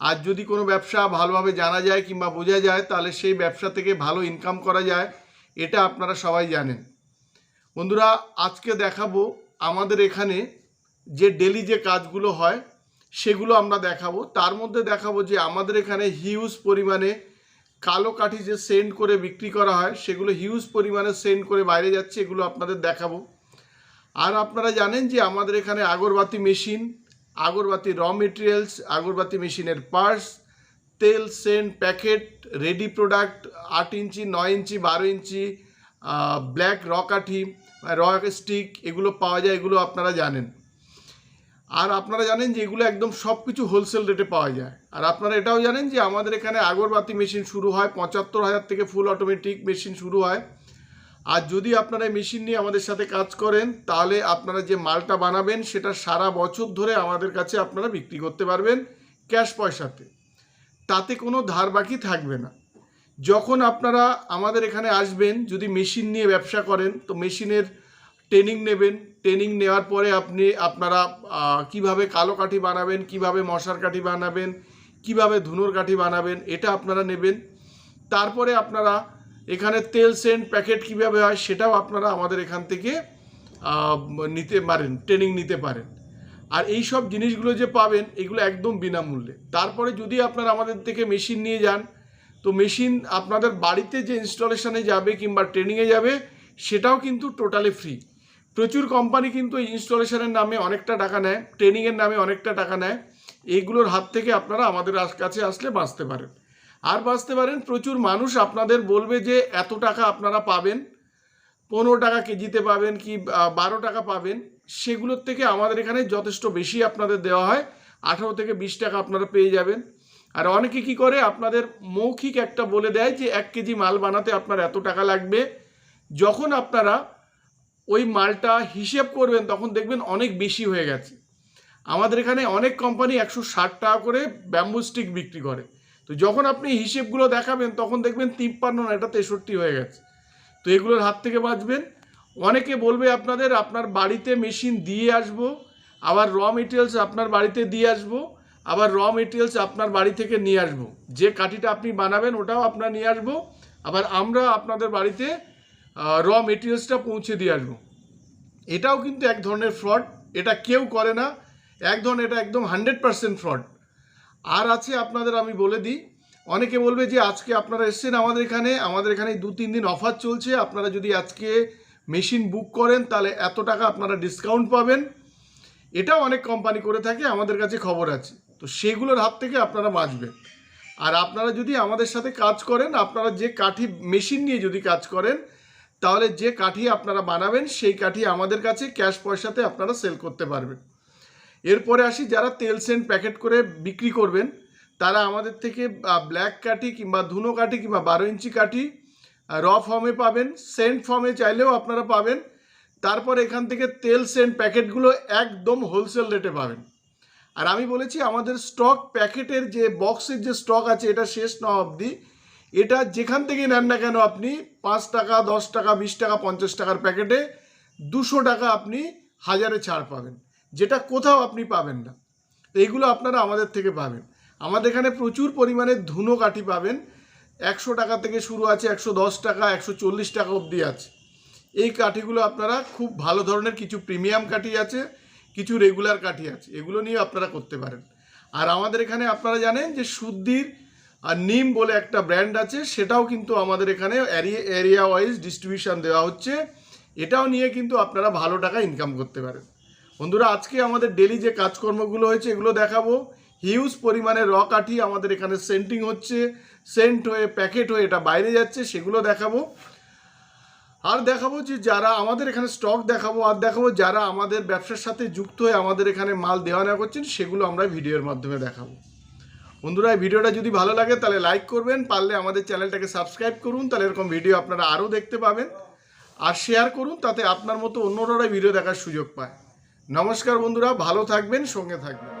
আর যদি কোনো ব্যবসা ভালোভাবে জানা যায় কিংবা বোঝা যায়, তাহলে সেই ব্যবসা থেকে ভালো ইনকাম করা যায়, এটা আপনারা সবাই জানেন। বন্ধুরা, আজকে দেখাবো আমাদের এখানে যে ডেলি যে কাজগুলো হয়, সেগুলো আমরা দেখাবো। তার মধ্যে দেখাবো যে আমাদের এখানে হিউজ পরিমাণে কালো কাঠি যে সেন্ড করে বিক্রি করা হয়, সেগুলো হিউজ পরিমাণে সেন্ড করে বাইরে যাচ্ছে, এগুলো আপনাদের দেখাবো। আর আপনারা জানেন যে আমাদের এখানে আগরবাতি মেশিন আগরবাতি র মেটেরিয়ালস আগরবাতি মেশিনের পার্টস তেল, সেন্ট, প্যাকেট রেডি প্রোডাক্ট আট ইঞ্চি, নয় ইঞ্চি, বারো ইঞ্চি ব্ল্যাক র কাঠি র স্টিক এগুলো পাওয়া যায়, এগুলো আপনারা জানেন। আর আপনারা জানেন যে এগুলো একদম সব কিছু হোলসেল রেটে পাওয়া যায়। আর আপনারা এটাও জানেন যে আমাদের এখানে আগরবাতি মেশিন শুরু হয় পঁচাত্তর হাজার থেকে ফুল অটোমেটিক মেশিন শুরু হয়। আর যদি আপনারা মেশিন নিয়ে আমাদের সাথে কাজ করেন, তাহলে আপনারা যে মালটা বানাবেন, সেটা সারা বছর ধরে আমাদের কাছে আপনারা বিক্রি করতে পারবেন ক্যাশ পয়সাতে। তাতে কোনো ধার বাকি থাকবে না। যখন আপনারা আমাদের এখানে আসবেন, যদি মেশিন নিয়ে ব্যবসা করেন, তো মেশিনের ট্রেনিং নেবেন। ট্রেনিং নেওয়ার পরে আপনি, আপনারা কীভাবে কালো কাঠি বানাবেন, কীভাবে মশার কাঠি বানাবেন, কীভাবে ধুনোর কাঠি বানাবেন, এটা আপনারা নেবেন। তারপরে আপনারা এখানে তেল সেন্ট প্যাকেট কীভাবে হয় সেটাও আপনারা আমাদের এখান থেকে নিতে পারেন ট্রেনিং নিতে পারেন। আর এই সব জিনিসগুলো যে পাবেন, এগুলো একদম বিনামূল্যে। তারপরে যদি আপনারা আমাদের থেকে মেশিন নিয়ে যান, তো মেশিন আপনাদের বাড়িতে যে ইনস্টলেশনে যাবে কিংবা ট্রেনিংয়ে যাবে, সেটাও কিন্তু টোটালি ফ্রি প্রচুর কোম্পানি কিন্তু এই ইনস্টলেশনের নামে অনেকটা টাকা নেয় ট্রেনিংয়ের নামে অনেকটা টাকা নেয়। এইগুলোর হাত থেকে আপনারা আমাদের কাছে আসলে বাঁচতে পারেন। আর বাঁচতে পারেন, প্রচুর মানুষ আপনাদের বলবে যে এত টাকা আপনারা পাবেন, পনেরো টাকা কেজিতে পাবেন কি বারো টাকা পাবেন, সেগুলোর থেকে আমাদের এখানে যথেষ্ট বেশি আপনাদের দেওয়া হয়। আঠারো থেকে বিশ টাকা আপনারা পেয়ে যাবেন। আর অনেকে কি করে, আপনাদের মৌখিক একটা বলে দেয় যে এক কেজি মাল বানাতে আপনার এত টাকা লাগবে। যখন আপনারা ওই মালটা হিসেব করবেন, তখন দেখবেন অনেক বেশি হয়ে গেছে। আমাদের এখানে অনেক কোম্পানি একশো ষাট টাকা করে ব্যাম্বু স্টিক বিক্রি করে। তো যখন আপনি হিসেবগুলো দেখাবেন, তখন দেখবেন তিপ্পান্ন না, এটা তেষট্টি হয়ে গেছে। তো এগুলোর হাত থেকে বাঁচবেন। অনেকে বলবে আপনাদের, আপনার বাড়িতে মেশিন দিয়ে আসব, আবার র মেটেরিয়ালস আপনার বাড়িতে দিয়ে আসব, আবার র মেটেরিয়ালস আপনার বাড়ি থেকে নিয়ে আসব। যে কাঠিটা আপনি বানাবেন, ওটাও আপনার নিয়ে আসব, আবার আমরা আপনাদের বাড়িতে র মেটেরিয়ালসটা পৌঁছে দিয়ে আসব। এটাও কিন্তু এক ধরনের ফ্রড এটা কেউ করে না। এক ধরনের, এটা একদম হান্ড্রেড পার্সেন্ট ফ্রড আর আছে আপনাদের আমি বলে দিই। অনেকে বলবে যে আজকে আপনারা এসছেন আমাদের এখানে আমাদের এখানে দু তিন দিন অফার চলছে। আপনারা যদি আজকে মেশিন বুক করেন, তাহলে এত টাকা আপনারা ডিসকাউন্ট পাবেন। এটাও অনেক কোম্পানি করে থাকে, আমাদের কাছে খবর আছে। তো সেগুলোর হাত থেকে আপনারা বাঁচবেন। আর আপনারা যদি আমাদের সাথে কাজ করেন, আপনারা যে কাঠি মেশিন নিয়ে যদি কাজ করেন, তাহলে যে কাঠি আপনারা বানাবেন, সেই কাঠি আমাদের কাছে ক্যাশ পয়সাতে আপনারা সেল করতে পারবেন। এরপরে আসি, যারা তেল সেন্ট প্যাকেট করে বিক্রি করবেন, তারা আমাদের থেকে ব্ল্যাক কাঠি কিংবা ধুনো কাঠি কিংবা বারো ইঞ্চি কাঠি র ফর্মে পাবেন সেন্ট ফর্মে চাইলেও আপনারা পাবেন। তারপর এখান থেকে তেল সেন্ট প্যাকেটগুলো একদম হোলসেল রেটে পাবেন। আর আমি বলেছি, আমাদের স্টক প্যাকেটের যে বক্সের যে স্টক আছে, এটা শেষ না অবধি, এটা যেখান থেকে নেন না কেন আপনি, পাঁচ টাকা, দশ টাকা, বিশ টাকা, পঞ্চাশ টাকার প্যাকেটে দুশো টাকা আপনি হাজারে ছাড় পাবেন। যেটা কোথাও আপনি পাবেন না। এইগুলো আপনারা আমাদের থেকে পাবেন। আমাদের এখানে প্রচুর পরিমাণে ধুনো কাঠি পাবেন। একশো টাকা থেকে শুরু আছে, একশো দশ টাকা, একশো চল্লিশ টাকা অবধি আছে। এই কাঠিগুলো আপনারা খুব ভালো ধরনের কিছু প্রিমিয়াম কাঠি আছে, কিছু রেগুলার কাঠি আছে। এগুলো নিয়ে আপনারা করতে পারেন। আর আমাদের এখানে আপনারা জানেন যে শুদ্ধির আর নিম বলে একটা ব্র্যান্ড আছে, সেটাও কিন্তু আমাদের এখানে এরিয়া এরিয়া ওয়াইজ ডিস্ট্রিবিউশন দেওয়া হচ্ছে। এটাও নিয়ে কিন্তু আপনারা ভালো টাকা ইনকাম করতে পারেন। বন্ধুরা, আজকে আমাদের ডেলি যে কাজকর্মগুলো হয়েছে, এগুলো দেখাবো। হিউজ পরিমাণে র কাঠি আমাদের এখানে সেন্টিং হচ্ছে। সেন্ট হয়ে প্যাকেট হয়ে এটা বাইরে যাচ্ছে, সেগুলো দেখাবো। আর দেখাবো যে যারা আমাদের এখানে স্টক দেখাবো, আর দেখাবো যারা আমাদের ব্যবসার সাথে যুক্ত হয়ে আমাদের এখানে মাল দেওয়া নেওয়া করছেন, সেগুলো আমরা ভিডিওর মাধ্যমে দেখাবো। বন্ধুরা, এই ভিডিওটা যদি ভালো লাগে, তাহলে লাইক করবেন, পারলে আমাদের চ্যানেলটাকে সাবস্ক্রাইব করুন, তাহলে এরকম ভিডিও আপনারা আরও দেখতে পাবেন। আর শেয়ার করুন, তাতে আপনার মতো অন্যরাই ভিডিও দেখার সুযোগ পায়। নমস্কার বন্ধুরা ভালো থাকবেন সঙ্গে থাকবেন।